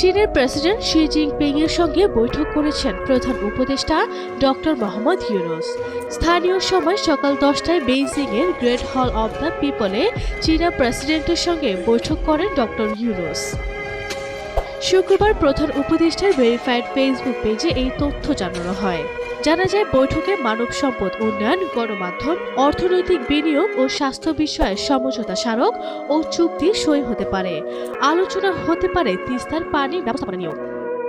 চীনের president Xi Jinping এর সঙ্গে বৈঠক করেছেন প্রধান উপদেষ্টা ডক্টর মোহাম্মদ ইউনুস। স্থানীয় সময় সকাল দশটায় বেইজিং এর গ্রেট হল অব দ্য পিপলে চীনা প্রেসিডেন্টের সঙ্গে বৈঠক করেন ডক্টর ইউনুস। শুক্রবার প্রধান উপদেষ্টার ভেরিফাইড ফেসবুক পেজে এই তথ্য জানানো হয়। জানা যায়, বৈঠকে মানব সম্পদ উন্নয়ন, গণমাধ্যম, অর্থনৈতিক বিনিয়োগ ও স্বাস্থ্য বিষয়ে সমঝোতা স্মারক ও চুক্তি সই হতে পারে। আলোচনা হতে পারে তিস্তার পানি ব্যবস্থাপনা নিয়েও।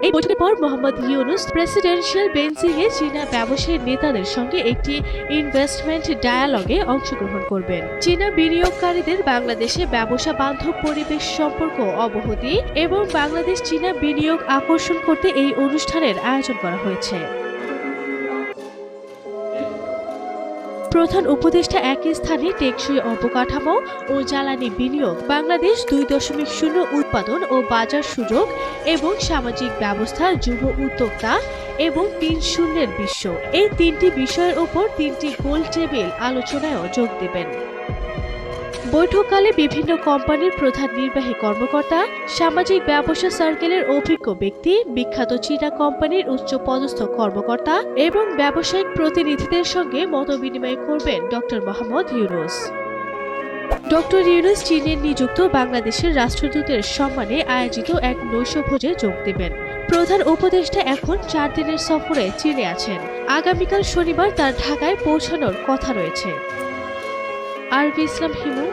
এই বৈঠকের পর মোহাম্মদ ইউনুস প্রেসিডেন্সিয়াল বেঞ্চিংয়ে চীনা ব্যবসায়ী নেতাদের সঙ্গে একটি ইনভেস্টমেন্ট ডায়ালগে অংশগ্রহণ করবেন। চীনা বিনিয়োগকারীদের বাংলাদেশে ব্যবসা বান্ধব পরিবেশ সম্পর্ক অবহতি এবং বাংলাদেশ চীনা বিনিয়োগ আকর্ষণ করতে এই অনুষ্ঠানের আয়োজন করা হয়েছে। প্রধান উপদেষ্টা একই স্থানে টেকসই অবকাঠামো ও জ্বালানি বিনিয়োগ, বাংলাদেশ দুই দশমিক শূন্য উৎপাদন ও বাজার সুযোগ এবং সামাজিক ব্যবস্থা, যুব উদ্যোক্তা এবং তিন শূন্যের বিশ্ব। এই তিনটি বিষয়ের ওপর তিনটি গোল টেবিল আলোচনায়ও যোগ দেবেন। বৈঠককালে বিভিন্ন কোম্পানির প্রধান নির্বাহী কর্মকর্তা, সামাজিক ব্যবসা সার্কেলের অভিজ্ঞ ব্যক্তি, বিখ্যাত চীনা কোম্পানির উচ্চ পদস্থ কর্মকর্তা এবং ব্যবসায়িক প্রতিনিধিদের সঙ্গে মতবিনিময় করবেন ডক্টর মোহাম্মদ ইউনুস। ডক্টর ইউনুস চীনের নিযুক্ত বাংলাদেশের রাষ্ট্রদূতের সম্মানে আয়োজিত এক নৈশভোজে যোগ দেবেন। প্রধান উপদেষ্টা এখন চার দিনের সফরে চীনে আছেন। আগামীকাল শনিবার তার ঢাকায় পৌঁছানোর কথা রয়েছে। আরবি ইসলাম হিমু।